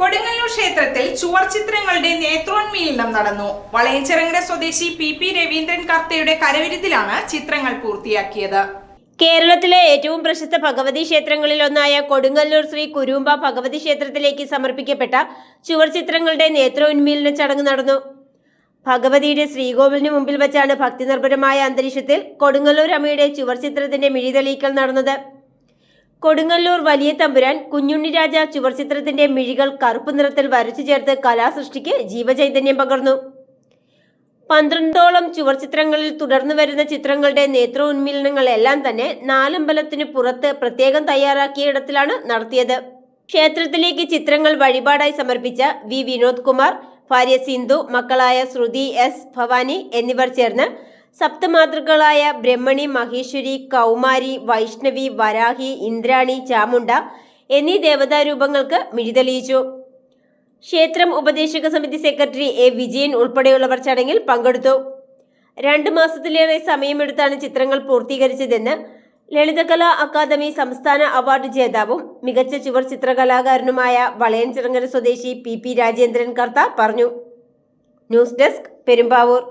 കൊടുങ്ങല്ലൂർ ക്ഷേത്രത്തിൽ ചുവർ ചിത്രങ്ങളുടെ നേത്രോന്മീലനം നടന്നു. വളയച്ചിറങ്ങര സ്വദേശി പി പി രവീന്ദ്രൻ കർത്തയുടെ കരവിരുതിലാണ് ചിത്രങ്ങൾ പൂർത്തിയാക്കിയത്. കേരളത്തിലെ ഏറ്റവും പ്രശസ്ത ഭഗവതി ക്ഷേത്രങ്ങളിൽ ഒന്നായ കൊടുങ്ങല്ലൂർ ശ്രീ കുരുമ്പ ഭഗവതി ക്ഷേത്രത്തിലേക്ക് സമർപ്പിക്കപ്പെട്ട ചുവർ ചിത്രങ്ങളുടെ നേത്രോന്മീലന ചടങ്ങ് നടന്നു. ഭഗവതിയുടെ ശ്രീകോവിലിന് മുമ്പിൽ വെച്ചാണ് ഭക്തിനിർഭരമായ അന്തരീക്ഷത്തിൽ കൊടുങ്ങല്ലൂർ അമ്മയുടെ ചുവർ ചിത്രത്തിന്റെ മിഴിതെളിയിക്കൽ നടന്നത്. കൊടുങ്ങല്ലൂർ വലിയ തമ്പുരാൻ കുഞ്ഞുണ്ണി രാജ ചുവർ ചിത്രത്തിന്റെ മിഴികൾ കറുപ്പ് നിറത്തിൽ വരച്ചു ചേർത്ത് കലാസൃഷ്ടിക്ക് ജീവചൈതന്യം പകർന്നു. പന്ത്രണ്ടോളം ചുവർ ചിത്രങ്ങളിൽ തുടർന്നു വരുന്ന ചിത്രങ്ങളുടെ നേത്ര ഉന്മീലനങ്ങളെല്ലാം തന്നെ നാലമ്പലത്തിന് പുറത്ത് പ്രത്യേകം തയ്യാറാക്കിയ ഇടത്തിലാണ് നടത്തിയത്. ക്ഷേത്രത്തിലേക്ക് ചിത്രങ്ങൾ വഴിപാടായി സമർപ്പിച്ച വി വിനോദ് കുമാർ ഭാര്യ സിന്ധു മക്കളായ ശ്രുതി എസ് ഭവാനി എന്നിവർ ചേർന്ന് സപ്തമാതൃകളായ ബ്രഹ്മണി മഹേശ്വരി കൗമാരി വൈഷ്ണവി വരാഹി ഇന്ദ്രാണി ചാമുണ്ട എന്നീ ദേവതാരൂപങ്ങൾക്ക് മിഴിതെളിയിച്ചു. ക്ഷേത്രം ഉപദേശക സമിതി സെക്രട്ടറി എ. വിജയൻ ഉൾപ്പെടെയുള്ളവർ ചടങ്ങിൽ പങ്കെടുത്തു. രണ്ട് മാസത്തിലേറെ സമയമെടുത്താണ് ചിത്രങ്ങൾ പൂർത്തീകരിച്ചതെന്ന് ലളിതകലാ അക്കാദമി സംസ്ഥാന അവാർഡ് ജേതാവും മികച്ച ചുവർ ചിത്രകലാകാരനുമായ വളയൻചിറങ്ങര സ്വദേശി പി പി രാജേന്ദ്രൻ കർത്ത പറഞ്ഞു. News desk Perumbavoor.